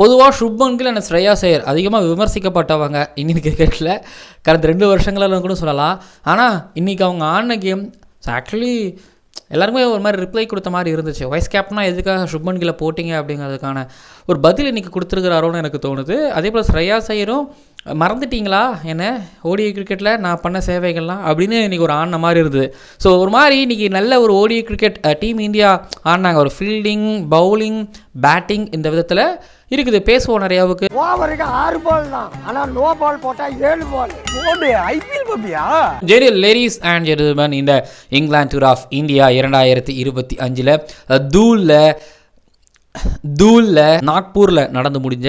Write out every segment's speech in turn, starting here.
பொதுவாக சுப்மன்கில் என்ன ஸ்ரேயா சேர் அதிகமாக விமர்சிக்கப்பட்டவங்க. இந்தியன் கிரிக்கெட்டில் கடந்த ரெண்டு வருஷங்களில் கூட சொல்லலாம். ஆனால் இன்றைக்கி அவங்க ஆடின கேம் ஆக்சுவலி எல்லாருமே ஒரு மாதிரி ரிப்ளை கொடுத்த மாதிரி இருந்துச்சு. வைஸ் கேப்டனாக எதுக்காக சுப்மன் கில்லை போட்டிங்க அப்படிங்கிறதுக்கான ஒரு பதில் இன்றைக்கி கொடுத்துருக்கிறாரோன்னு எனக்கு தோணுது. அதே போல் ஸ்ரேயா சையரும் மறந்துட்டீங்களா? என்ன? ஓடிஐ கிரிக்கெட்டில் நான் பண்ண சேவைகள்லாம்? அப்படின்னு இன்றைக்கி ஒரு ஆடின மாதிரி இருந்தது. ஸோ ஒரு மாதிரி இன்றைக்கி நல்ல ஒரு ஓடிஐ கிரிக்கெட் டீம் இந்தியா ஆடினாங்க. ஒரு ஃபீல்டிங் பவுலிங் பேட்டிங் இந்த விதத்தில் இருக்குது பேசுவோம் நிறையாவுக்கு ஓவருக்கு ஆறு பால் தான். ஆனா நோ பால் போட்டா ஏழு பால். ஓடு ஐபிஎல் பாப்பியா ஜெரியல் லேடிஸ் அண்ட் ஜென்டில்மேன் இந்த இங்கிலாந்து டூர் ஆஃப் இந்தியா இரண்டாயிரத்தி இருபத்தி அஞ்சில் தூளில் தூளில் நாக்பூரில் நடந்து முடிஞ்ச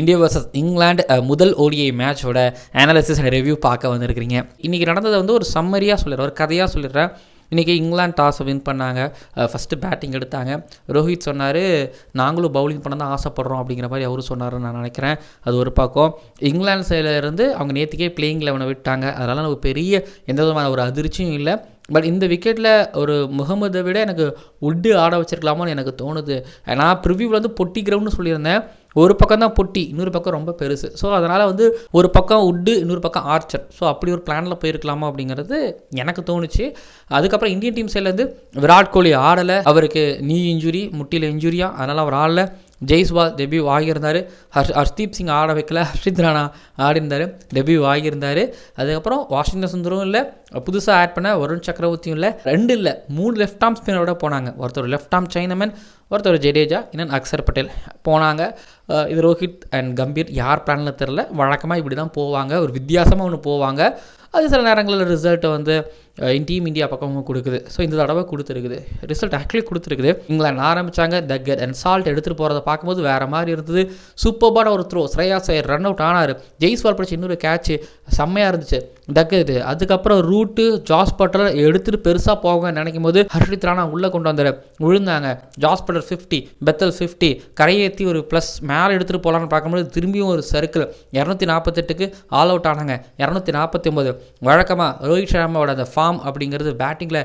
இந்தியா வர்சஸ் இங்கிலாந்து முதல் ஓடிஐ மேட்சோட அனாலிசிஸ் அண்ட் ரிவ்யூ பார்க்க வந்திருக்கிறீங்க. இன்றைக்கி நடந்ததை வந்து ஒரு சம்மரியாக சொல்லிடுறேன் ஒரு கதையாக சொல்லிடுறேன். இன்றைக்கி இங்கிலாந்து டாஸை வின் பண்ணாங்க. ஃபஸ்ட்டு பேட்டிங் எடுத்தாங்க. ரோஹித் சொன்னார் நாங்களும் பவுலிங் பண்ண தான் ஆசைப்படுறோம் அப்படிங்கிற மாதிரி அவரும் சொன்னார்னு நான் நினைக்கிறேன். அது ஒரு பக்கம். இங்கிலாந்து சைடில் இருந்து அவங்க நேற்றுக்கே பிளேயிங் லெவனை விட்டாங்க. அதனால் நமக்கு பெரிய எந்த விதமான ஒரு அதிர்ச்சியும் இல்லை. பட் இந்த விக்கெட்டில் ஒரு முகமதை விட எனக்கு உட்டு ஆட வச்சிருக்கலாமான்னு எனக்கு தோணுது. நான் ப்ரிவியூவில் வந்து பொட்டி கிரவுண்ட்னு சொல்லியிருந்தேன். ஒரு பக்கம் தான் பொட்டி இன்னொரு பக்கம் ரொம்ப பெருசு. ஸோ அதனால் வந்து ஒரு பக்கம் உட்டு இன்னொரு பக்கம் ஆர்ச்சர் ஸோ அப்படி ஒரு பிளானில் போயிருக்கலாமா அப்படிங்கிறது எனக்கு தோணுச்சு. அதுக்கப்புறம் இந்தியன் டீம் சைட்லேருந்து விராட் கோலி ஆடலை. அவருக்கு நீ இன்ஜுரி முட்டியில் இன்ஜுரியா அதனால் அவர் ஆடலை. ஜெய்ஸ்வால் டெபியூ ஆகியிருந்தார். ஹர்ஷ் ஹர்ஷ்தீப் சிங் ஆட வைக்கல. ஹர்ஷித் ராணா ஆடிருந்தார் டெபியூ ஆகியிருந்தார். அதுக்கப்புறம் வாஷிங்டன் சுந்தரும் இல்லை. புதுசாக ஆட் பண்ண வருண் சக்கரவர்த்தியும் இல்லை. ரெண்டு இல்லை. மூணு லெஃப்ட் ஆர்ம் ஸ்பின்னரோட போனாங்க. ஒருத்தர் லெஃப்ட் ஆர்ம் சைனமேன் ஒருத்தர் ஜடேஜா இன்னும் அக்சர் பட்டேல் போனாங்க. இது ரோஹித் அண்ட் கம்பீர் யார் பிளானில் தெரில வழக்கமாக இப்படி தான் போவாங்க. ஒரு வித்தியாசமாக ஒன்று போவாங்க. அது சில நேரங்களில் ரிசல்ட்டை வந்து டீம் இந்தியா பக்கமும் கொடுக்குது. ஸோ இந்த தடவை கொடுத்துருக்குது. ரிசல்ட் ஆக்சுவலி கொடுத்துருக்குது. இங்கிலாந்து ஆரம்பித்தாங்க தக்கர் அண்ட் சால்ட் எடுத்துகிட்டு போகிறத பார்க்கும்போது வேறு மாதிரி இருந்தது. சூப்பர்பான ஒரு throw Shreyas Iyer run out ஆனார். ஜெய்ஸ்வால் படிச்சு இன்னொரு கேட்ச் செம்மையாக இருந்துச்சு. தக்கது அதுக்கப்புறம் ரூட்டு ஜாஸ் பட்டர் எடுத்துகிட்டு பெருசாக போக நினைக்கும் போது ஹர்ஷித் ராணா உள்ளே கொண்டு வந்தார். விழுந்தாங்க. Jos Buttler fifty Bethell fifty கரையேற்றி ஒரு ப்ளஸ் மேலே எடுத்துகிட்டு போகலான்னு பார்க்கும்போது திரும்பியும் ஒரு சர்க்கிள் இரநூத்தி நாற்பத்தெட்டுக்கு ஆல் அவுட் ஆனாங்க. இரநூத்தி நாற்பத்தி ஒம்பது வழக்கமாக ரோஹித் சர்மாவோட அந்த ஃபார்ம் அப்படிங்கிறது பேட்டிங்கில்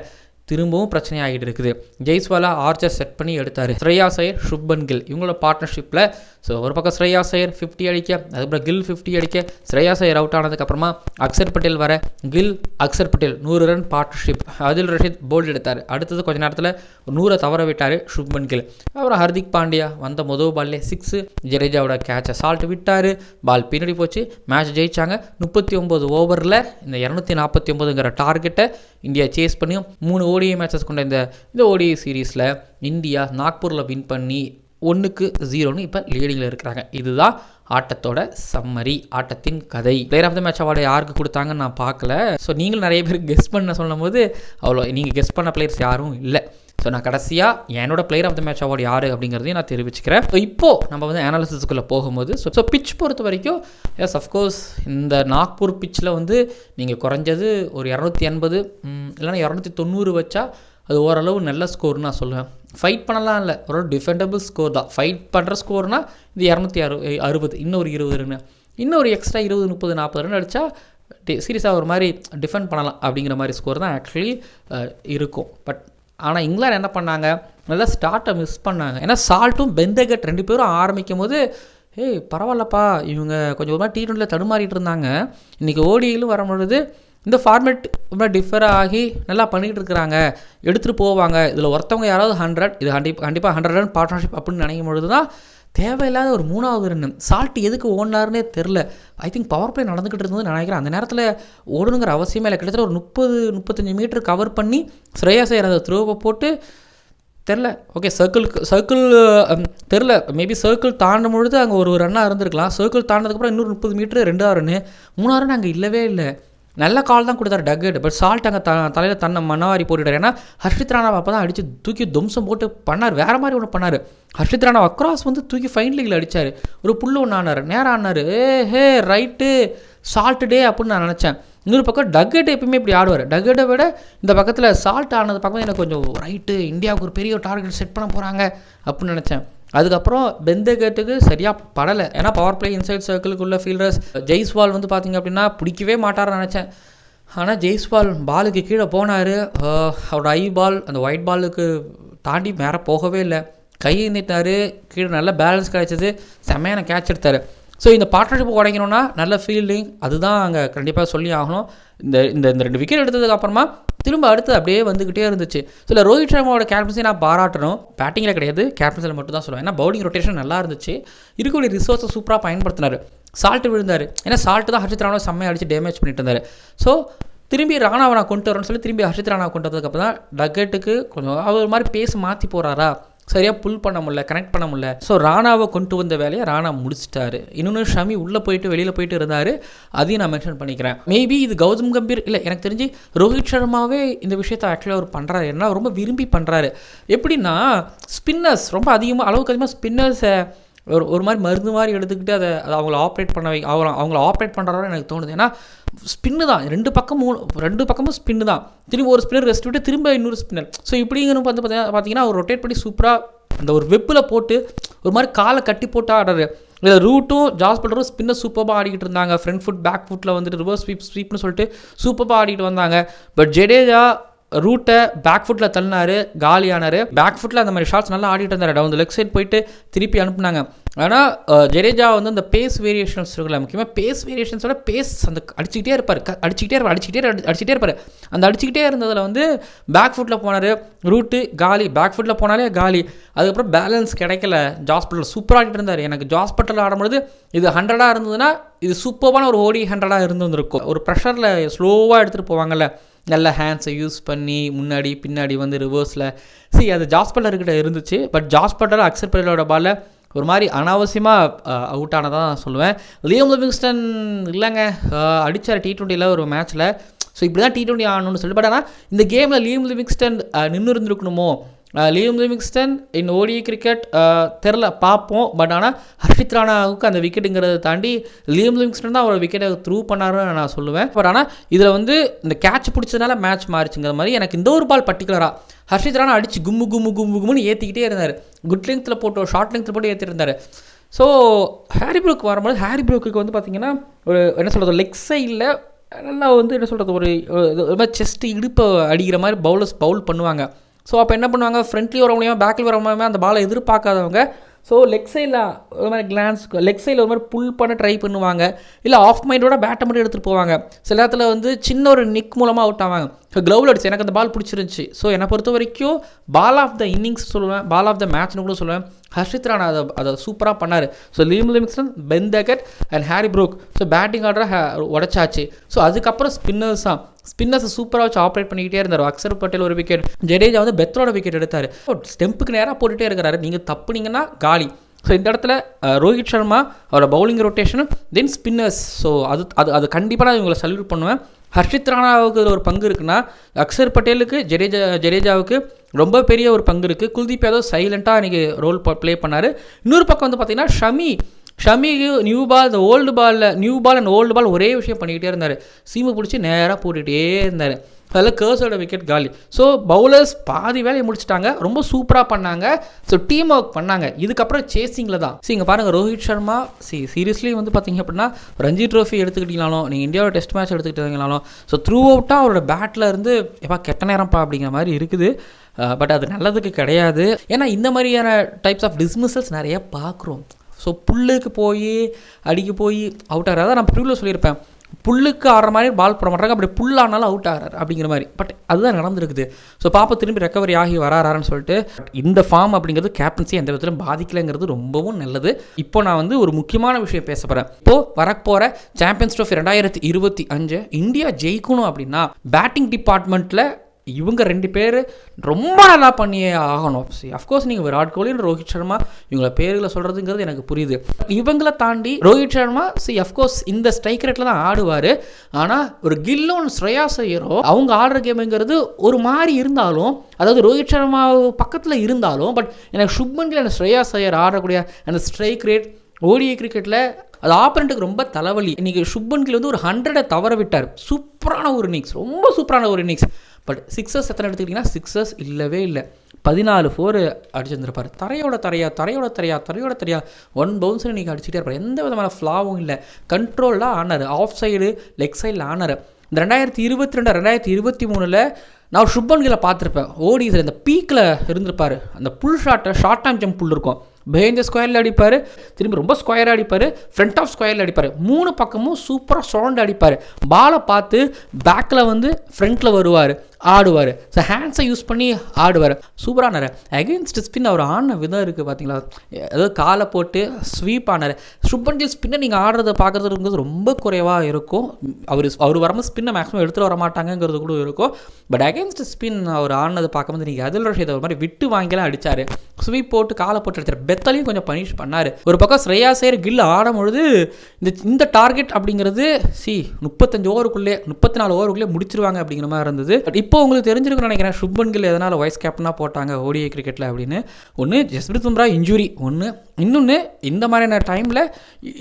திரும்பவும் பிரச்சனையாகிட்டு இருக்குது. ஜெய்ஸ்வாலா ஆர்ச்சர் செட் பண்ணி எடுத்தார். ஸ்ரேயா சையர் சுப்மன் கில். இவங்களோட பார்ட்னர்ஷிப்பில் ஸோ ஒரு பக்கம் ஸ்ரேயா சயர் ஃபிஃப்டி அடிக்க அதுக்கப்புறம் கில் ஃபிஃப்டி அடிக்க ஸ்ரேயா சையர் அவுட் ஆனதுக்கப்புறமா அக்சர் பட்டேல் வர கில் அக்சர் பட்டேல் நூறு ரன் பார்ட்னர்ஷிப் அதில் ரஷீத் போல்டு எடுத்தார். அடுத்தது கொஞ்ச நேரத்தில் நூறை தவற விட்டார் சுப்மன் கில். அப்புறம் ஹர்திக் பாண்டியா வந்த முதல் பால்லே சிக்ஸு ஜடேஜாவோட கேட்சை சால்ட் விட்டார். பால் பின்னாடி போச்சு. மேட்ச் ஜெயிச்சாங்க. முப்பத்தி ஒம்பது ஓவரில் இந்த இரநூத்தி நாற்பத்தி ஒம்பதுங்கிற டார்கெட்டை இந்தியா சேஸ் பண்ணியும் மூணு ஓடிஐ மேட்சஸ் கொண்ட இந்த இந்த ஓடிஐ சீரீஸில் இந்தியா நாக்பூரில் வின் பண்ணி ஒன்றுக்கு ஜீரோன்னு இப்போ லீடிங்கில் இருக்கிறாங்க. இதுதான் ஆட்டத்தோட சம்மரி ஆட்டத்தின் கதை. Player of the match award யாருக்கு கொடுத்தாங்கன்னு நான் பார்க்கல. ஸோ நீங்களும் நிறைய பேர் கெஸ் பண்ண சொல்லும் போது அவ்வளோ நீங்கள் கெஸ் பண்ண பிளேயர்ஸ் யாரும் இல்லை. ஸோ நான் கடைசியாக என்னோட player of the match award யார் அப்படிங்கிறதையும் நான் தெரிவிச்சுக்கிறேன். ஸோ இப்போது நம்ம வந்து அனாலிசிஸ்க்குள்ளே போகும்போது ஸோ ஸோ பிச் பொறுத்த வரைக்கும் எஸ் அஃப்கோர்ஸ் இந்த நாக்பூர் பிச்சில் வந்து நீங்கள் குறைஞ்சது ஒரு இரநூத்தி எண்பது இல்லைன்னா இரநூத்தி தொண்ணூறு வச்சா அது ஓரளவு நல்ல ஸ்கோர்னு நான் சொல்லுவேன். ஃபைட் பண்ணலாம் இல்லை ஒரு டிஃபெண்டபிள் ஸ்கோர் தான். ஃபைட் பண்ணுற ஸ்கோர்னால் இது இரநூத்தி அறு அறுபது இன்னொரு இருபது ரன் இன்னொரு எக்ஸ்ட்ரா இருபது முப்பது நாற்பது ரன் அடித்தா சீரியஸாக ஒரு மாதிரி டிஃபெண்ட் பண்ணலாம் அப்படிங்கிற மாதிரி ஸ்கோர் தான் ஆக்சுவலி இருக்கும். பட் ஆனால் இங்கிலாந்து என்ன பண்ணாங்க? நல்லா ஸ்டார்ட்டை மிஸ் பண்ணாங்க. ஏன்னா சால்ட்டும் பெந்தகட் ரெண்டு பேரும் ஆரம்பிக்கும் போது ஏய் பரவாயில்லப்பா இவங்க கொஞ்சம் கொஞ்சமாக டி ட்வெண்ட்டியில் தடுமாறிட்டு இருந்தாங்க. இன்றைக்கி ஓடியிலும் வரும்பொழுது இந்த ஃபார்மேட் ரொம்ப டிஃபர் ஆகி நல்லா பண்ணிக்கிட்டு இருக்கிறாங்க. எடுத்துகிட்டு போவாங்க. இதில் ஒருத்தவங்க யாராவது ஹண்ட்ரட் இது கண்டிப்பாக கண்டிப்பாக ஹண்ட்ரட் ரன் பார்ட்னர்ஷிப் அப்படின்னு நினைக்கும் பொழுது தான் தேவையில்லாத ஒரு மூணாவது ரன் சால்ட் எதுக்கு ஓடினாருனே தெரில ஐ திங்க் பவர் பிளே நடந்துக்கிட்டு இருந்தது நினைக்கிறேன். அந்த நேரத்தில் ஓடணுங்கிற அவசியமே இல்லை. கிட்டத்தட்ட ஒரு முப்பது முப்பத்தஞ்சு மீட்டர் கவர் பண்ணி ஸ்ரேயா செய்கிற அந்த த்ரோவை போட்டு தெரில ஓகே சர்க்கிளுக்கு சர்க்கிள் தெரில மேபி சர்க்கிள் தாண்டும் பொழுது அங்கே ஒரு ரன்னாக இருந்திருக்கலாம். சர்க்கிள் தாண்டதுக்கப்புறம் இன்னொரு முப்பது மீட்ரு ரெண்டாவது ரன்னு மூணாவது ரன் அங்கே இல்லவே இல்லை. நல்ல கால் தான் கொடுத்தாரு டக்கெட் பட் சால்ட் அங்கே த தலையில் தன்னை மண்ணவாரி போட்டுட்டார். ஏன்னா ஹர்ஷித் ராணாவை அப்போ தான் அடித்து தூக்கி தும்சம் போட்டு பண்ணார். வேறு மாதிரி ஒன்று பண்ணார். ஹர்ஷித் ராணா அக்ராஸ் வந்து தூக்கி ஃபைன் லீகில் அடித்தார் ஒரு புல்லு ஒன்று ஆனார். நேரம் ஆனார். ஏ ஹே ரைட்டு சால்ட்டு டே அப்படின்னு நான் நினச்சேன். இன்னொரு பக்கம் டக்கெட் எப்பயுமே இப்படி ஆடுவார். டக்கெட்டை விட இந்த பக்கத்தில் சால்ட் ஆனது பக்கம் எனக்கு கொஞ்சம் ரைட்டு இந்தியாவுக்கு ஒரு பெரிய டார்கெட் செட் பண்ண போகிறாங்க அப்படின்னு நினச்சேன். அதுக்கப்புறம் பெந்தகட்டுக்கு சரியாக படலை. ஏன்னா பவர் பிளே இன்சைட் சர்க்கிளுக்குள்ள ஃபீல்டர்ஸ் ஜெய்ஸ்வால் வந்து பார்த்திங்க அப்படின்னா பிடிக்கவே மாட்டார்னு நினச்சேன். ஆனால் ஜெய்ஸ்வால் பாலுக்கு கீழே போனார். அவரோட ஐ பால் அந்த ஒயிட் பாலுக்கு தாண்டி மேலே போகவே இல்லை. கை நீட்டார் கீழே நல்ல பேலன்ஸ் கிடைச்சது. செம்மையான கேட்ச் எடுத்தார். ஸோ இந்த பார்ட்னர்ஷிப் உடைக்கணும்னா நல்ல ஃபீல்டிங் அதுதான் அங்கே கண்டிப்பாக சொல்லி ஆகணும். இந்த இந்த இந்த ரெண்டு விக்கெட் எடுத்ததுக்கப்புறமா திரும்ப அடுத்து அப்படியே வந்துக்கிட்டே இருந்துச்சு. சில ரோஹித் சர்மாவோட கேப்டன்சி நான் பாராட்டணும். பேட்டிங்கில் கிடையாது கேப்டன்சியில் மட்டும் தான் சொல்லுவேன். ஏன்னா பவுலிங் ரொட்டேஷன் நல்லா இருந்துச்சு. இருக்கக்கூடிய ரிசோர்ஸை சூப்பராக பயன்படுத்தினார். சால்ட்டு விழுந்தார். ஏன்னா சால்ட்டு தான் ஹர்ஷித் ராணுவ செம்மையாக அடிச்சு டேமேஜ் பண்ணிட்டு இருந்தார். ஸோ திரும்பி ராணாவை நான் கொண்டு வரேன்னு சொல்லி திரும்பி ஹர்ஷித் ராணாவை கொண்டு வந்ததுக்கப்புறம் தான் டக்கெட்டுக்கு கொஞ்சம் அவர் மாதிரி பேச மாற்றி போகிறாரா சரியாக புல் பண்ண முடியல கனெக்ட் பண்ண முடியல. ஸோ ராணாவை கொண்டு வந்த வேலையை ராணா முடிச்சிட்டாரு. இன்னொன்று ஷமி உள்ளே போயிட்டு வெளியில் போயிட்டு இருந்தார். அதையும் நான் மென்ஷன் பண்ணிக்கிறேன். மேபி இது கௌதம் கம்பீர் இல்லை எனக்கு தெரிஞ்சு ரோஹித் சர்மாவே இந்த விஷயத்தை ஆக்சுவலாக அவர் பண்ணுறாரு ஏன்னா ரொம்ப விரும்பி பண்ணுறாரு எப்படின்னா ஸ்பின்னர்ஸ் ரொம்ப அதிகமாக அளவுக்கு அதிகமாக ஸ்பின்னர்ஸை ஒரு ஒரு மாதிரி மருந்து மாதிரி எடுத்துக்கிட்டு அதை அதை அவங்கள ஆப்ரேட் பண்ண வை அவங்க அவங்கள ஆப்ரேட் பண்ணுறாரு எனக்கு தோணுது. ஏன்னா ஸ்பின்னு தான். ரெண்டு பக்கமும் ரெண்டு பக்கமும் ஸ்பின்னு தான். திரும்பி ஒரு ஸ்பின்னர் ரெஸ்ட் விட்டு திரும்ப இன்னொரு ஸ்பின்னர் ஸோ இப்படிங்கிற வந்து பார்த்தீங்கன்னா பார்த்தீங்கன்னா அவர் ரொட்டேட் பண்ணி சூப்பராக அந்த ஒரு வெப்பில் போட்டு ஒரு மாதிரி காலை கட்டி போட்டு ஆடுறாரு இதில் ரூட்டும் ஜாஸ் பல்டரும் ஸ்பின்னர் சூப்பராக ஆடிக்கிட்டு இருந்தாங்க. ஃப்ரண்ட் ஃபுட் பேக் ஃபுட்டில் வந்துட்டு ரிவர்ஸ் ஸ்வீப் ஸ்வீப்னு சொல்லிட்டு சூப்பராக ஆடிக்கிட்டு வந்தாங்க. பட் ஜடேஜா ரூட்டை பேக் ஃபுட்டில் தள்ளினார் காலியானார். பேக் ஃபுட்டில் அந்த மாதிரி ஷாட்ஸ் நல்லா ஆடிட்டு இருந்தார். டவுன் லெக் சைட் போயிட்டு திருப்பி அனுப்புனாங்க. ஆனால் ஜடேஜா வந்து அந்த பேஸ் வேரியேஷன்ஸ் இருக்குல்ல முக்கியமாக பேஸ் வேரியேஷன்ஸோட பேஸ் அந்த அடிச்சுக்கிட்டே இருப்பார். க அடிச்சுக்கிட்டே இருப்பார் அடிச்சுக்கிட்டே அடிச்சுக்கிட்டே இருப்பார். அந்த அடிச்சுக்கிட்டே இருந்ததில் வந்து பேக் ஃபுட்டில் போனார் ரூட்டு காலி. பேக் ஃபுட்டில் போனாலே காலி. அதுக்கப்புறம் பேலன்ஸ் கிடைக்கல. ஜாஸ்பிட்டல் சூப்பராக இருந்தார். எனக்கு ஜாஸ்பிட்டல் ஆடும்பொழுது இது ஹண்ட்ரடாக இருந்ததுன்னா இது சூப்பரான ஒரு ஓடி ஹண்ட்ரடாக இருந்துருக்கும் ஒரு ப்ரெஷரில் ஸ்லோவாக எடுத்துகிட்டு போவாங்கல்ல. நல்ல ஹேண்ட்ஸை யூஸ் பண்ணி முன்னாடி பின்னாடி வந்து ரிவர்ஸில் சி அது ஜாஸ்பட்டர்கிட்ட இருந்துச்சு பட் ஜாஸ்பட்டர் அக்சர் பரேலோட பாலில் ஒரு மாதிரி அனாவசியமாக அவுட் ஆனதான் சொல்லுவேன். லியம் லிவிங்ஸ்டன் இல்லைங்க. அடித்தார் டி ட்வெண்ட்டியில் ஒரு மேட்ச்சில் ஸோ இப்படி தான் டி டுவெண்ட்டி ஆகணும்னு சொல்லி பட் ஆனால் இந்த கேமில் லியம் லிவிங்ஸ்டன் நின்று இருந்திருக்கணுமோ லியம் லிவிங்ஸ்டன் இன் ஓடி கிரிக்கெட் தெரில பார்ப்போம். பட் ஆனால் ஹர்ஷித் ராணாவுக்கு அந்த விக்கெட்டுங்கிறத தாண்டி லியம் லிவிங்ஸ்டன் தான் அவர் விக்கெட்டை த்ரூ பண்ணாருன்னு நான் சொல்லுவேன். பட் ஆனால் இதில் வந்து இந்த கேட்ச் பிடிச்சதுனால மேட்ச் மாறிச்சுங்கிற மாதிரி எனக்கு இந்த ஒரு பால் பர்டிகுலராக ஹர்ஷித் ராணா அடிச்சு கும்மு கும்மு கும்மு கும்முன்னு ஏற்றிக்கிட்டே இருந்தார். குட் லெங்க்த்தில் போட்டு ஷார்ட் லெங்க்த்தில் போட்டு ஏற்றிட்டு இருந்தார் ஸோ ஹாரி ப்ரூக் வரும்போது ஹாரி ப்ரூக்கு வந்து பார்த்தீங்கன்னா ஒரு என்ன சொல்கிறது லெக் சைடில் நல்லா வந்து என்ன சொல்கிறது ஒரு ஒரு மாதிரி செஸ்ட்டு இடுப்பை அடிக்கிற மாதிரி பவுலர்ஸ் பவுல் பண்ணுவாங்க. ஸோ அப்போ என்ன பண்ணுவாங்க? ஃப்ரண்ட்லி வர முடியாமல் பேக்கில் வர முடியாமல் அந்த பாலை எதிர்பார்க்காதவங்க ஸோ லெக் சைடில் ஒரு மாதிரி கிளான்ஸ் லெக் சைடில் ஒரு மாதிரி புல் பண்ண ட்ரை பண்ணுவாங்க. இல்லை ஆஃப் மைண்டோட பேட்டை மட்டும் எடுத்துகிட்டு போவாங்க. சில நேரத்தில் வந்து சின்ன ஒரு நிக் மூலமாக அவுட் ஆவாங்க. ஸோ க்ளவுல் அடிச்சு எனக்கு அந்த பால் பிடிச்சிருந்துச்சி. ஸோ என்னை பொறுத்த வரைக்கும் பால் ஆஃப் த இன்னிங்ஸ் சொல்லுவேன் பால் ஆஃப் த மேட்ச்னு கூட சொல்லுவேன். ஹர்ஷித் ராணா அதை அதை சூப்பராக பண்ணார். So Liam Livingstone Ben Duckett and Harry Brook. So batting ஆர்டரை உடச்சாச்சு. ஸோ அதுக்கப்புறம் ஸ்பின்னர்ஸ் தான் ஸ்பின்னர்ஸை சூப்பராக வச்சு ஆப்ரேட் பண்ணிக்கிட்டே இருந்தார். அக்ஷர் பட்டேல் ஒரு விக்கெட் ஜடேஜா வந்து பெத்ரோட விக்கெட் எடுத்தார். ஸ்டெம்புக்கு நேராக போட்டுகிட்டே இருக்கிறாரு. நீங்கள் தப்புனீங்கன்னா காலி. ஸோ இந்த இடத்துல ரோஹித் சர்மா அவரோட bowling rotation then spinners so அது அது அது கண்டிப்பாக நான் இவங்களை சல்யூட் பண்ணுவேன். ஹர்ஷித் ராணாவுக்கு ஒரு பங்கு இருக்குன்னா அக்சர் பட்டேலுக்கு ஜடேஜா ஜடேஜாவுக்கு ரொம்ப பெரிய ஒரு பங்கு இருக்குது குல்தீப் யாதவ் சைலண்ட்டாக இன்றைக்கி ரோல் ப்ளே பண்ணார். இன்னொரு பக்கம் வந்து பார்த்திங்கன்னா ஷமி ஷமிக்கு நியூ பால் இந்த ஓல்டு பாலில் new ball and old ball ஒரே விஷயம் பண்ணிக்கிட்டே இருந்தார். சீமை பிடிச்சி நேராக போட்டுகிட்டே இருந்தார். அதில் கேர்ஸோட விக்கெட் காலி. ஸோ பவுலர்ஸ் பாதி வேலையை முடிச்சிட்டாங்க. ரொம்ப சூப்பராக பண்ணாங்க. ஸோ டீம் ஒர்க் பண்ணாங்க. இதுக்கப்புறம் சேசிங்கில் தான். ஸோ இங்கே பாருங்கள் ரோஹித் சர்மா சி சீரியஸ்லி வந்து பார்த்தீங்க அப்படின்னா ரஞ்சி ட்ரோஃபி எடுத்துக்கிட்டீங்கனாலும் நீங்கள் இந்தியாவோட டெஸ்ட் மேட்ச் எடுத்துக்கிட்டீங்கனாலும் ஸோ த்ரூ அவுட்டாக அவரோட பேட்டில் இருந்து எப்பா கெட்ட நேரம்ப்பா அப்படிங்கிற மாதிரி இருக்குது. பட் அது நல்லதுக்கு கிடையாது. ஏன்னா இந்த மாதிரியான டைப்ஸ் ஆஃப் டிஸ்மிசல்ஸ் நிறைய பார்க்குறோம் ஸோ புல்லுக்கு போய் அடிக்க போய் அவுட் ஆகிறார். அதான் நான் ப்ரிவியூவில் சொல்லியிருப்பேன். புல்லுக்கு ஆடுற மாதிரி பால் போட மாட்டாங்க. அப்படி புல் ஆனாலும் அவுட் ஆகிறார் அப்படிங்கிற மாதிரி. பட் அதுதான் நடந்திருக்குது. ஸோ பாப்பா திரும்பி ரெக்கவரி ஆகி வராரான்னு சொல்லிட்டு இந்த ஃபார்ம் அப்படிங்கிறது கேப்டன்சி எந்த விதத்திலும் பாதிக்கலைங்கிறது ரொம்பவும் நல்லது. இப்போ நான் வந்து ஒரு முக்கியமான விஷயம் பேச போகிறேன் இப்போ வரப்போகிற சாம்பியன்ஸ் ட்ரோஃபி ரெண்டாயிரத்தி இருபத்தி அஞ்சு இந்தியா ஜெயிக்கணும் அப்படின்னா பேட்டிங் டிபார்ட்மெண்ட்டில் இவங்க ரெண்டு பேர் ரொம்ப நல்லா பண்ணியே ஆகணும். சரி அஃப்கோர்ஸ் நீங்கள் விராட் கோலி ரோஹித் சர்மா இவங்கள பேர்களை சொல்கிறதுங்கிறது எனக்கு புரியுது. இவங்கள தாண்டி ரோஹித் சர்மா சி அஃப்கோர்ஸ் இந்த ஸ்ட்ரைக் ரேட்டில் தான் ஆடுவார். ஆனால் ஒரு கில்லோன் ஸ்ரேயா ஐயரோ அவங்க ஆடுற கேமுங்கிறது ஒரு மாதிரி இருந்தாலும் அதாவது ரோஹித் சர்மா பக்கத்தில் இருந்தாலும் பட் எனக்கு சுப்மன் கில் அந்த ஸ்ரேயா செய்யர் ஆடக்கூடிய அந்த ஸ்ட்ரைக் ரேட் ஓடிஐ கிரிக்கெட்டில் அது ஆப்பரண்ட்டுக்கு ரொம்ப தலைவலி. இன்றைக்கி சுப்மன் கில் வந்து ஒரு ஹண்ட்ரடை தவற விட்டார். சூப்பரான ஒரு இன்னிங்ஸ் ரொம்ப சூப்பரான ஒரு இன்னிங்ஸ் பட் சிக்ஸஸ் எத்தனை எடுத்துக்கிட்டிங்கன்னா சிக்ஸஸ் இல்லவே இல்லை. பதினாலு ஃபோர் அடிச்சிருந்திருப்பார். தரையோட தரையா தரையோட தரையா தரையோட தரையா ஒன் பவுன்ஸில் நீங்கள் அடிச்சுட்டே இருப்பார். எந்த விதமான ஃப்ளாவும் இல்லை. கண்ட்ரோலில் ஆனார். ஆஃப் சைடு லெக் சைடில் ஆனார். இந்த ரெண்டாயிரத்தி இருபத்தி ரெண்டு ரெண்டாயிரத்தி இருபத்தி மூணில் நான் சுப்பன் கில்லை பார்த்துருப்பேன். ஓடிஸில் இந்த பீக்கில் இருந்திருப்பார். அந்த புல் ஷாட்டை ஷார்ட் டைம் ஜம்ப் புல் இருக்கும். பெஹிந்த ஸ்கொயரில் அடிப்பார். திரும்பி ரொம்ப ஸ்கொயராக அடிப்பார். ஃப்ரண்ட் ஆஃப் ஸ்கொயரில் அடிப்பார். மூணு பக்கமும் சூப்பராக சுழண்டு அடிப்பார். பாலை பார்த்து பேக்கில் வந்து ஃப்ரண்ட்டில் வருவார். ஆடுவார். ஸோ ஹேண்ட்ஸை யூஸ் பண்ணி ஆடுவார். சூப்பரானார் அகெயின்ஸ்ட் ஸ்பின் அவர் ஆடின விதம் இருக்குது பார்த்தீங்களா அதாவது காலை போட்டு ஸ்வீப் ஆனார். சுப்பன் கில் ஸ்பின்னை நீங்கள் ஆடுறத பார்க்குறதுங்கிறது ரொம்ப குறைவாக இருக்கும். அவர் அவர் வரும்போது ஸ்பின்னை மேக்ஸிமம் எடுத்துகிட்டு வர மாட்டாங்கங்கிறது கூட இருக்கும். பட் அகெயின்ஸ்ட் ஸ்பின் அவர் ஆடினது பார்க்கும்போது நீங்கள் அதில் ரஷீத் ஒரு மாதிரி விட்டு வாங்கிலாம் அடித்தார் ஸ்வீப் போட்டு காலை போட்டு அடித்தார் பெத்தலையும் கொஞ்சம் பனிஷ் பண்ணார். ஒரு பக்கம் ஸ்ரேயா சேர் கில் ஆடும் பொழுது இந்த இந்த டார்கெட் அப்படிங்கிறது சி முப்பத்தஞ்சு ஓவருக்குள்ளே முப்பத்தி நாலு ஓவருக்குள்ளே முடிச்சிருவாங்க அப்படிங்கிற மாதிரி இருந்தது. பட் இப்போ உங்களுக்கு தெரிஞ்சிருக்குன்னு நினைக்கிறேன் சுப்மன் கில் எதனால் வைஸ் கேப்டனாக போட்டாங்க ஓடிஐ கிரிக்கெட்டில் அப்படின்னு. ஒன்று ஜஸ்பிரித் பும்ரா இன்ஜுரி ஒன்று இன்னொன்று இந்த மாதிரியான டைமில்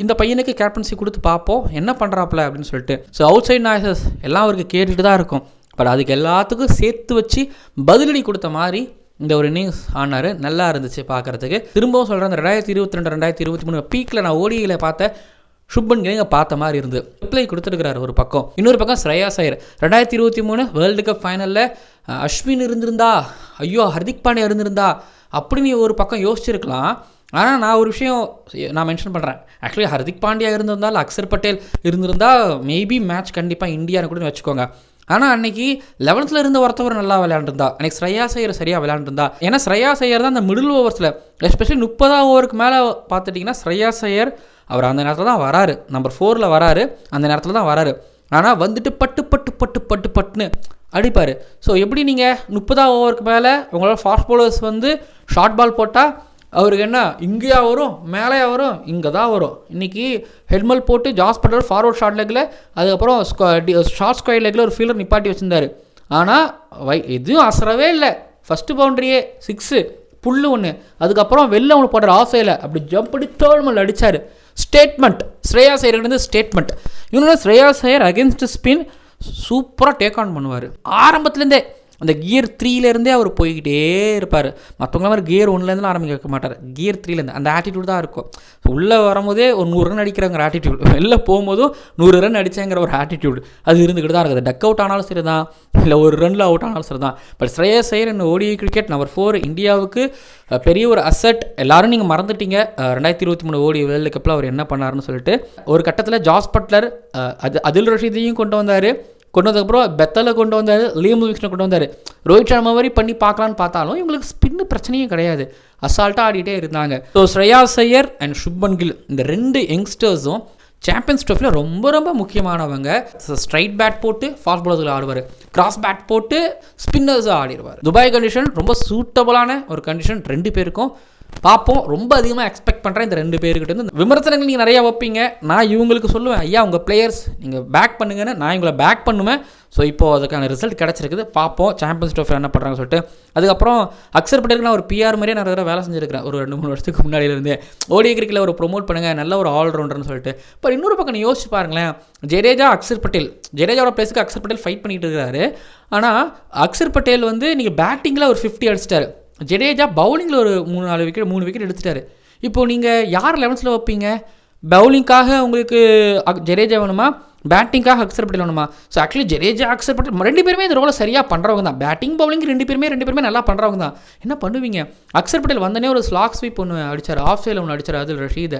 இந்த பையனுக்கு கேப்டன்சி கொடுத்து பார்ப்போம் என்ன பண்ணுறாப்புல அப்படின்னு சொல்லிட்டு. ஸோ அவுட் சைட் நாய்ஸஸ் எல்லாம் அவருக்கு கேட்டுட்டு தான் இருக்கும். பட் அதுக்கு எல்லாத்துக்கும் சேர்த்து வச்சு பதிலடி கொடுத்த மாதிரி இந்த ஒரு இன்னிங்ஸ் ஆனார். நல்லா இருந்துச்சு பார்க்குறதுக்கு. திரும்பவும் சொல்கிறேன் இந்த ரெண்டாயிரத்தி இருபத்தி ரெண்டு ரெண்டாயிரத்தி இருபத்தி மூணு பீக்கில் நான் ஓடியில் பார்த்தேன் சுப்பன் கில் பார்த்த மாதிரி இருந்து. ரிப்ளை கொடுத்துருக்கிறார் ஒரு பக்கம். இன்னொரு பக்கம் ஸ்ரேயாஸ் ஐயர் ரெண்டாயிரத்தி இருபத்தி மூணு வேர்ல்டு கப் ஃபைனலில் அஸ்வின் இருந்திருந்தா ஐயோ ஹர்திக் பாண்டியா இருந்திருந்தா அப்படின்னு ஒரு பக்கம் யோசிச்சிருக்கலாம். ஆனால் நான் ஒரு விஷயம் நான் மென்ஷன் பண்ணுறேன் ஆக்சுவலி ஹர்திக் பாண்டியா இருந்திருந்தால் அக்சர் பட்டேல் இருந்திருந்தால் மேபி மேட்ச் கண்டிப்பாக இந்தியான்னு கூட வச்சுக்கோங்க. ஆனால் அன்னைக்கு லெவன்த்தில் இருந்த ஒருத்தவர் நல்லா விளையாண்டுருந்தா. அன்னைக்கு ஸ்ரேயா சையர் சரியாக விளையாண்டுருந்தா. ஏன்னா ஸ்ரேயா சையர் தான் அந்த மிடில் ஓவர்ஸில் எஸ்பெஷலி முப்பதாம் ஓவருக்கு மேலே பார்த்துட்டிங்கன்னா ஸ்ரேயா சையர் அவர் அந்த நேரத்தில் தான் வராரு. நம்பர் ஃபோரில் வராரு. அந்த நேரத்தில் தான் வராரு. ஆனால் வந்துட்டு பட்டு பட்டு பட்டு பட்டு பட்டுன்னு அடிப்பார். ஸோ எப்படி நீங்கள் முப்பதாம் ஓவருக்கு மேலே உங்களோட ஃபாஸ்ட் பவுலர்ஸ் வந்து ஷார்ட் பால் போட்டால் அவருக்கு என்ன? இங்கேயா வரும் மேலேயா வரும் இங்கே தான் வரும் இன்றைக்கி ஹெட்மல் போட்டு ஜாஸ் பட்டர் ஃபார்வர்ட் ஷார்ட் லெக்கில் அதுக்கப்புறம் ஷார்ட் ஸ்கொயர் லெக்கில் ஒரு ஃபீல்டர் நிப்பாட்டி வச்சுருந்தாரு. ஆனால் வை எதுவும் அசரவே இல்லை. ஃபஸ்ட்டு பவுண்டரியே சிக்ஸு புல்லு ஒன்று அதுக்கப்புறம் வெளில அவனுக்கு போடுற ஆசையில் அப்படி ஜம்ப் அடி தேர்ட் அடித்தார் ஸ்டேட்மெண்ட் ஸ்ரேயா சையர்லேருந்து ஸ்டேட்மெண்ட் இன்னொன்று ஸ்ரேயா சையர் அகேன்ஸ்ட் ஸ்பின் சூப்பராக டேக் ஆன் பண்ணுவார். ஆரம்பத்துலேருந்தே அந்த கியர் த்ரீலேருந்தே அவர் போய்கிட்டே இருப்பார். மற்றவங்கள மாதிரி கியர் ஒன்லேருந்து ஆரம்பிக்க மாட்டார். கியர் த்ரீலேருந்து அந்த ஆட்டிடியூட் தான் இருக்கும். உள்ளே வரும்போதே ஒரு நூறு ரன் அடிக்கிறாங்க ஆட்டிடியூட் வெளில போகும்போதும் நூறு ரன் அடித்தேங்கிற ஒரு ஆட்டிடியூட் அது இருந்துக்கிட்டு தான் இருக்குது. டக் அவுட் ஆனாலும் சரி தான் இல்லை ஒரு ரனில் அவுட் ஆனாலும் சரி தான் பட் ஸ்ரேயஸ் ஐயர் இந்த ஓடிஐ கிரிக்கெட் நம்பர் ஃபோர் இந்தியாவுக்கு பெரிய ஒரு அசட் எல்லாரும் நீங்கள் மறந்துட்டீங்க. ரெண்டாயிரத்தி இருபத்தி மூணு ஓடி வேர்ல்டு கப்பில் அவர் என்ன பண்ணாருன்னு சொல்லிட்டு ஒரு கட்டத்தில் ஜாஸ் பட்லர் அது அதில் ரஷீதையும் கொண்டு வந்தார். கொண்டு வந்ததுக்கப்புறம் பெத்தலை கொண்டு வந்தார் லியம் விக்ஷனை கொண்டு வந்தார். ரோஹித் சர்மா மாதிரி பண்ணி பார்க்கலான்னு பார்த்தாலும் இவங்களுக்கு ஸ்பின்னு பிரச்சனையும் கிடையாது. அசால்ட்டாக ஆடிட்டே இருந்தாங்க. ஸோ ஸ்ரேயா சையர் அண்ட் சுப்மன் கில் இந்த ரெண்டு யங்ஸ்டர்ஸும் சாம்பியன்ஸ் ட்ரோஃபியில் ரொம்ப ரொம்ப முக்கியமானவங்க. ஸ்ட்ரைட் பேட் போட்டு ஃபாஸ்ட் பாலர்ஸில் ஆடுவார். கிராஸ் பேட் போட்டு ஸ்பின்னர்ஸாக ஆடிடுவார். துபாய் கண்டிஷன் ரொம்ப சூட்டபுளான ஒரு கண்டிஷன் ரெண்டு பேருக்கும். பார்ப்போம் ரொம்ப அதிகமாக எக்ஸ்பெக்ட் பண்ணுறேன் இந்த ரெண்டு பேருக்கிட்ட வந்து விமர்சனங்கள் நீங்கள் நிறையா வைப்பீங்க. நான் இவங்களுக்கு சொல்லுவேன் ஐயா உங்கள் பிளேயர்ஸ் நீங்கள் பேக் பண்ணுங்கன்னு நான் இவங்களை பேக் பண்ணுவேன். ஸோ இப்போது அதுக்கான ரிசல்ட் கிடச்சிருக்குது. பார்ப்போம் சாம்பியன்ஸ் ட்ரோஃபி என்ன பண்ணுறாங்கன்னு சொல்லிட்டு. அதுக்கப்புறம் அக்சர் பட்டேலுக்கு நான் ஒரு பிஆர் மாதிரியே நிறைய தடவை வேலை செஞ்சிருக்கிறேன். ஒரு ரெண்டு மூணு வருஷத்துக்கு முன்னாடியிலேருந்து. ஓடிய கிரிக்கில் ஒரு ப்ரொமோட் பண்ணுங்கள் நல்ல ஒரு ஆல்ரவுண்டர்னு சொல்லிட்டு. இப்போ இன்னொரு பக்கம் நீ யோசிச்சு பாருங்களேன். ஜடேஜா அக்சர் பட்டேல். ஜடேஜாவோட பிளேஸுக்கு அக்சர் பட்டேல் ஃபைட் பண்ணிட்டு இருக்கிறாரு. ஆனால் அக்சர் பட்டேல் வந்து நீங்கள் பேட்டிங்கில் ஒரு ஃபிஃப்டி அடிச்சிட்டாரு. ஜடேஜா பவுலிங்கில் ஒரு மூணு நாலு விக்கெட் மூணு விக்கெட் எடுத்துட்டாரு. இப்போது நீங்கள் யார் லெவன்ஸில் வைப்பீங்க? பவுலிங்காக உங்களுக்கு அக்- ஜடேஜா வேணுமா? பேட்டிங்காக அக்சர் பட்டேல் வேணுமா? ஸோ ஆக்சுவலி ஜடேஜா அக்சர் பட்டேல் ரெண்டு பேருமே இந்த ரோலை சரியாக பண்ணுறவங்க தான். பேட்டிங் பவுலிங் ரெண்டு பேருமே ரெண்டு பேருமே நல்லா பண்ணுறவங்க தான். என்ன பண்ணுவீங்க? அக்சர் பட்டேல் வந்தனே ஒரு ஸ்லாக் ஸ்வீப் ஒன்று அடித்தார் ஆஃப் சைடில் ஒன்று அடிச்சார் அதில் ரஷீதை.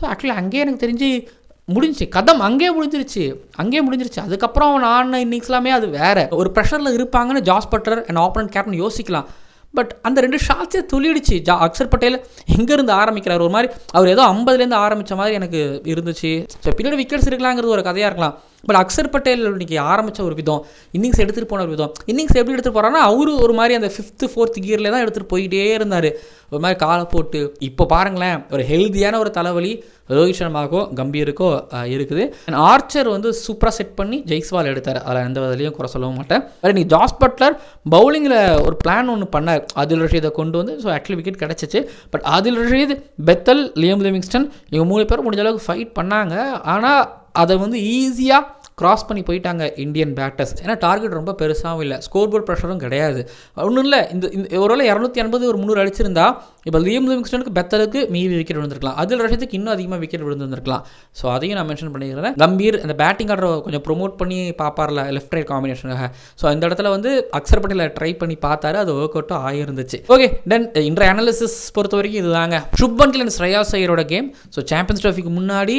ஸோ ஆக்சுவலி அங்கேயே எனக்கு தெரிஞ்சு முடிஞ்சுச்சு. கதம் அங்கேயே முடிஞ்சிருச்சு. அங்கேயே முடிஞ்சிருச்சு. அதுக்கப்புறம் அவன் இன்னிங்ஸ்லாமே அது வேறு. ஒரு ப்ரெஷரில் இருப்பாங்கன்னு Jos Buttler and opponent captain யோசிக்கலாம். பட் அந்த ரெண்டு ஷாட்ஸே துளிடுச்சு ஜா அக்ஷர் பட்டேல் எங்கேருந்து ஆரம்பிக்கிறார். ஒரு மாதிரி அவர் ஏதோ ஐம்பதுலேருந்து ஆரம்பித்த மாதிரி எனக்கு இருந்துச்சு. ஸோ பின்னாடி விக்கெட்ஸ் இருக்கலாங்கிறது ஒரு கதையாக இருக்கலாம். பட் அக்சர் பட்டேல் இன்னைக்கு ஆரம்பித்த ஒரு விதம் இன்னிங்ஸ் எடுத்துகிட்டு போன ஒரு விதம். இன்னிங்ஸ் எப்படி எடுத்துகிட்டு போகிறாருன்னா அவரு ஒரு மாதிரி அந்த ஃபிஃப்த்து ஃபோர்த் கியரில் தான் எடுத்துகிட்டு போயிட்டே இருந்தார். ஒரு மாதிரி காலை போட்டு இப்போ பாருங்களேன் ஒரு ஹெல்த்தியான ஒரு தலைவலி ரோஹித் சர்மாக்கோ கம்பீருக்கோ இருக்குது. அண்ட் ஆர்ச்சர் வந்து சூப்பராக செட் பண்ணி ஜெய்ஸ்வால் எடுத்தார். அதில் எந்த விதத்துலையும் குறை சொல்லவும் மாட்டேன். பட் நீ ஜாஸ் பட்லர் பவுலிங்கில் ஒரு பிளான் ஒன்று பண்ணார். ஆதில் ரஷீதை கொண்டு வந்து ஸோ ஆக்சுவலி விக்கெட் கிடச்சிச்சு. But Adil Rashid Bethell Liam Livingstone இவங்க மூணு பேரும் முடிஞ்ச அளவுக்கு ஃபைட் பண்ணாங்க. ஆனால் அதை வந்து ஈஸியாக கிராஸ் பண்ணி போயிட்டாங்க இந்தியன் பேட்டர்ஸ் ஏன்னா டார்கெட் ரொம்ப பெருசாகவும் இல்லை. ஸ்கோர் போர்ட் ப்ரெஷரும் கிடையாது. ஒன்றும் இல்லை. இந்த இந்த ஒருவேளை இரநூத்தி எண்பது ஒரு முந்நூறு அடிச்சிருந்தா இப்போ லியம் லிவிங்ஸ்டனுக்கு பெத்தலுக்கு மீதி விக்கெட் விழுந்திருக்கலாம். அதில் ரஷத்துக்கு இன்னும் அதிகமாக விக்கெட் விழுந்திருந்திருக்கலாம். ஸோ அதையும் நான் மென்ஷன் பண்ணிக்கிறேன். கம்பீர் அந்த பேட்டிங் ஆர்டரை கொஞ்சம் ப்ரொமோட் பண்ணி பார்ப்பார்ல லெஃப்ட் ரைட் காம்பினேஷனாக ஸோ அந்த இடத்துல வந்து அக்சர் பட்டேல ட்ரை பண்ணி பார்த்தாரு. அது ஒர்க் அவுட்டும் ஆகிருந்துச்சு ஓகே தென் இன்றைய அனாலிசிஸ் பொறுத்த வரைக்கும் இதுதாங்க. சுப்மன் கில் அண்ட் ஸ்ரேயா சையரோட கேம் ஸோ சாம்பியன்ஸ் ட்ராஃபிக்கு முன்னாடி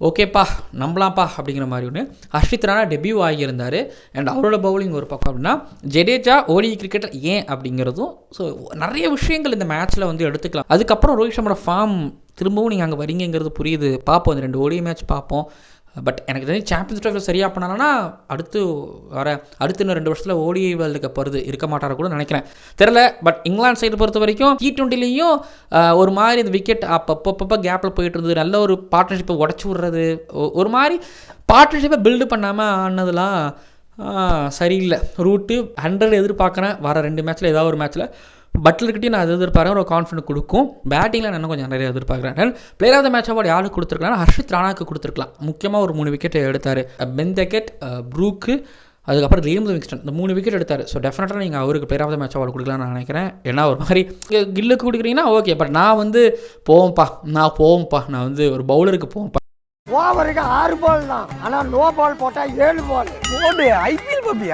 ஓகேப்பா நம்பலாம்ப்பா அப்படிங்கிற மாதிரி ஒன்று ஹர்ஷித் ராணா டெபியூ ஆகியிருந்தார். அண்ட் அவரோட பவுலிங் ஒரு பக்கம் அப்படின்னா ஜடேஜா ஓடி கிரிக்கெட்டர் ஏன் அப்படிங்கிறதும் ஸோ நிறைய விஷயங்கள் இந்த மேட்ச்சில் வந்து எடுத்துக்கலாம். அதுக்கப்புறம் ரோஹித் சர்மாவோட ஃபார்ம் திரும்பவும் நீங்கள் அங்கே வரீங்கிறது புரியுது. பார்ப்போம் இந்த ரெண்டு ஓடி மேட்ச் பார்ப்போம். பட் எனக்கு தெரிஞ்சு சாம்பியன்ஸ் ட்ராஃபியில் சரியாக பண்ணாங்கன்னா அடுத்து வர அடுத்து இன்னும் ரெண்டு வருஷத்தில் ஓடிஐ வேர்ல்டு கப் வருது. இருக்க மாட்டார கூட நினைக்கிறேன். தெரில பட் இங்கிலாந்து சைடு பொறுத்த வரைக்கும் டி ட்வெண்ட்டிலையும் ஒரு மாதிரி இந்த விக்கெட் அப்பப்போ கேப்பில் போயிட்டு இருந்தது. நல்ல ஒரு பார்ட்னர்ஷிப்பை உடச்சி விட்றது. ஒரு மாதிரி பார்ட்னர்ஷிப்பை பில்டு பண்ணாமல் ஆனதுலாம் சரியில்லை. ரூட்டு ஹண்ட்ரட் எதிர்பார்க்குறேன். வர ரெண்டு மேட்ச்சில் ஏதாவது ஒரு மேட்ச்சில் பட்லர்கிட்டையும் நான் அது எதிர்பார்க்குறேன். ஒரு கான்ஃபிடன்ட் கொடுக்கும். பேட்டிங்கில் நான் இன்னும் கொஞ்சம் நிறைய எதிர்பார்க்குறேன். Player of the match award யாருக்கு கொடுத்துருக்கலாம்? ஹர்ஷித் ராணாக்கு கொடுத்துருக்கலாம். முக்கியமாக ஒரு மூணு விக்கெட் எடுத்தார். பெந்தெக்கெட் ப்ரூக்கு அதுக்கப்புறம் லியம் லிவிங்ஸ்டன் இந்த மூணு விக்கெட் எடுத்தார். ஸோ டெஃபினட்டாக நீங்கள் அவருக்கு player of the match award கொடுக்கலாம்னு நான் நினைக்கிறேன். ஏன்னா ஒரு மாதிரி கில்லுக்கு கொடுக்குறீங்கன்னா ஓகே பட் நான் வந்து போவோம்ப்பா. நான் போவோம்ப்பா. நான் வந்து ஒரு பவுலருக்கு போவோம்ப்பா. ஓவருக்கு ஆறு பால் தான். ஆனால் நோ பால் போட்டால் ஏழு பால் ஐபிஎல் பப்பியா